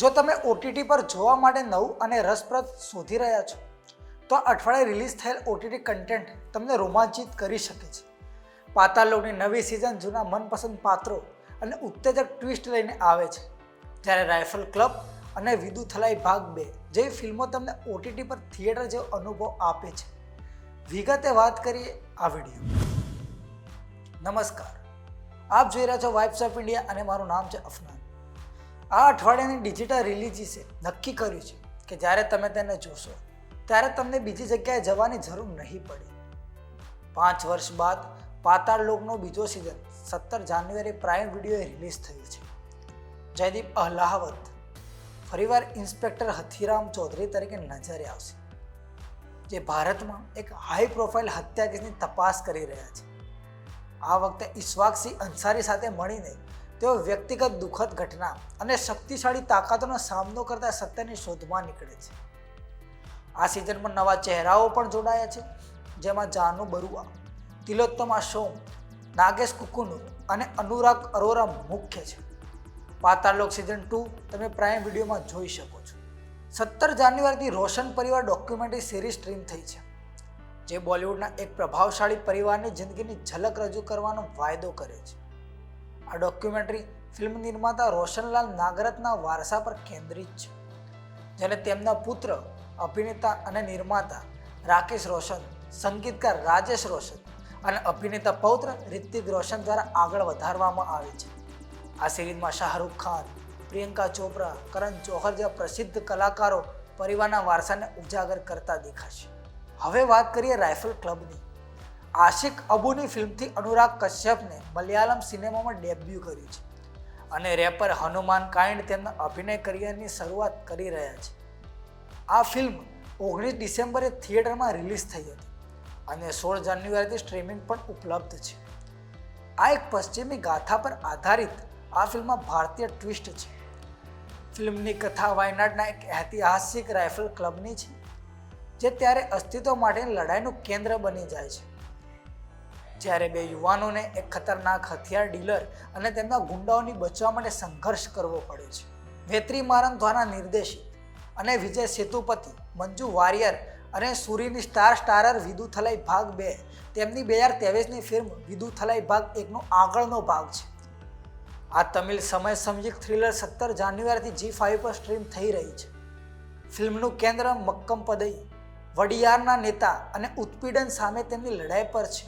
જો તમે ઓટીટી પર જોવા માટે નવું અને રસપ્રદ શોધી રહ્યા છો, તો આ અઠવાડિયે રિલીઝ થયેલ ઓટીટી કન્ટેન્ટ તમને રોમાંચિત કરી શકે છે. પાતાલોની નવી સિઝન જૂના મનપસંદ પાત્રો અને ઉત્તેજક ટ્વિસ્ટ લઈને આવે છે. જ્યારે રાઇફલ ક્લબ અને વિદુ થલાઈ ભાગ બે જેવી ફિલ્મો તમને ઓટીટી પર થિયેટર જેવો અનુભવ આપે છે. વિગતે વાત કરીએ આ વીડિયો નમસ્કાર. આપ જોઈ રહ્યા છો વાઇબ્સ ઓફ ઇન્ડિયા અને મારું નામ છે અફનાન. આ અઠવાડિયાની ડિજિટલ રિલીજીસે નક્કી કર્યું છે કે જ્યારે તમે તેને જોશો, ત્યારે તમને બીજી જગ્યાએ જવાની જરૂર નહીં પડે. પાંચ વર્ષ બાદ પાતાળ લોકનો બીજો સિઝન સત્તર જાન્યુઆરી પ્રાઇમ વિડીયોએ રિલીઝ થયું છે. જયદીપ અહલાવત ફરીવાર ઇન્સ્પેક્ટર હથીરામ ચૌધરી તરીકે નજરે આવશે, જે ભારતમાં એક હાઈ પ્રોફાઇલ હત્યા કેસની તપાસ કરી રહ્યા છે. આ વખતે ઇશ્વાકસિંહ અંસારી સાથે મળીને તેઓ વ્યક્તિગત દુઃખદ ઘટના અને શક્તિશાળી તાકાતોનો સામનો કરતા સત્યની શોધમાં નીકળે છે. આ સિઝનમાં નવા ચહેરાઓ પણ જોડાયા છે, જેમાં જાનુ બરુઆ, તિલોત્તમા સોમ, નાગેશ કુકુનુ અને અનુરાગ અરોરા મુખ્ય છે. પાતાળલોક સિઝન ટુ તમે પ્રાઇમ વિડીયોમાં જોઈ શકો છો. સત્તર જાન્યુઆરીથી રોશન પરિવાર ડોક્યુમેન્ટરી સિરીઝ સ્ટ્રીમ થઈ છે, જે બોલિવૂડના એક પ્રભાવશાળી પરિવારની જિંદગીની ઝલક રજૂ કરવાનો વાયદો કરે છે. આ ડોક્યુમેન્ટરી ફિલ્મ નિર્માતા રોશનલાલ નાગરતના વારસા પર કેન્દ્રિત છે. જેને તેમના પુત્ર, અભિનેતા અને નિર્માતા રાકેશ રોશન, સંગીતકાર રાજેશ રોશન અને અભિનેતા પૌત્ર રિતિક રોશન દ્વારા આગળ વધારવામાં આવે છે. આ સિરીઝમાં શાહરૂખ ખાન, પ્રિયંકા ચોપરા, કરણ જોહર જેવા પ્રસિદ્ધ કલાકારો પરિવારના વારસાને ઉજાગર કરતા દેખાશે. હવે વાત કરીએ રાઇફલ ક્લબની. આશિક અબુની ફિલ્મથી અનુરાગ કશ્યપને મલયાલમ સિનેમામાં ડેબ્યુ કર્યું છે અને રેપર હનુમાન કાઇન્ડ તેમના અભિનય કરિયરની શરૂઆત કરી રહ્યા છે. આ ફિલ્મ ઓગણીસ ડિસેમ્બરે થિયેટરમાં રિલીઝ થઈ હતી અને સોળ જાન્યુઆરીથી સ્ટ્રીમિંગ પણ ઉપલબ્ધ છે. આ એક પશ્ચિમી ગાથા પર આધારિત આ ફિલ્મમાં ભારતીય ટ્વિસ્ટ છે. ફિલ્મની કથા વાયનાડના એક ઐતિહાસિક રાઇફલ ક્લબની છે, જે ત્યારે અસ્તિત્વ માટેની લડાઈનું કેન્દ્ર બની જાય છે. જ્યારે બે યુવાનોને એક ખતરનાક હથિયાર ડીલર અને તેમના ગુંડાઓની બચવા માટે સંઘર્ષ કરવો પડે છે. વેત્રી મારન દ્વારા નિર્દેશિત અને વિજય સેતુપતિ, મંજુ વારિયર અને સુરીની સ્ટાર સ્ટારર વિદુ થલાઈ ભાગ બે. તેમની બે હજાર ત્રેવીસની ફિલ્મ વિદુ થલાઈ ભાગ એકનો આગળનો ભાગ છે. આ તમિલ સમય સમયિક થ્રિલર સત્તર જાન્યુઆરીથી જી ફાઇવ પર સ્ટ્રીમ થઈ રહી છે. ફિલ્મનું કેન્દ્ર મક્કમ પદઈ, વડિયારના નેતા અને ઉત્પીડન સામે તેમની લડાઈ પર છે.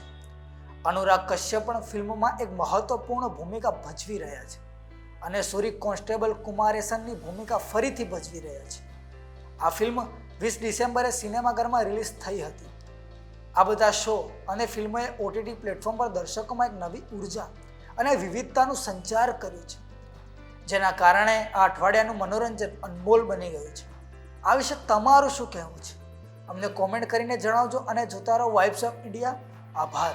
અનુરાગ કશ્યપ પણ ફિલ્મમાં એક મહત્વપૂર્ણ ભૂમિકા ભજવી રહ્યા છે અને સુરી કોન્સ્ટેબલ કુમારેસનની ભૂમિકા ફરીથી ભજવી રહ્યા છે. આ ફિલ્મ વીસ ડિસેમ્બરે સિનેમાઘરમાં રિલીઝ થઈ હતી. આ બધા શો અને ફિલ્મોએ ઓટીટી પ્લેટફોર્મ પર દર્શકોમાં એક નવી ઊર્જા અને વિવિધતાનું સંચાર કર્યું છે. જેના કારણે આ અઠવાડિયાનું મનોરંજન અનમોલ બની ગયું છે. આ વિશે તમારું શું કહેવું છે? અમને કોમેન્ટ કરીને જણાવજો અને જોતા રહો વાઇબ્સ ઓફ ઇન્ડિયા આભાર.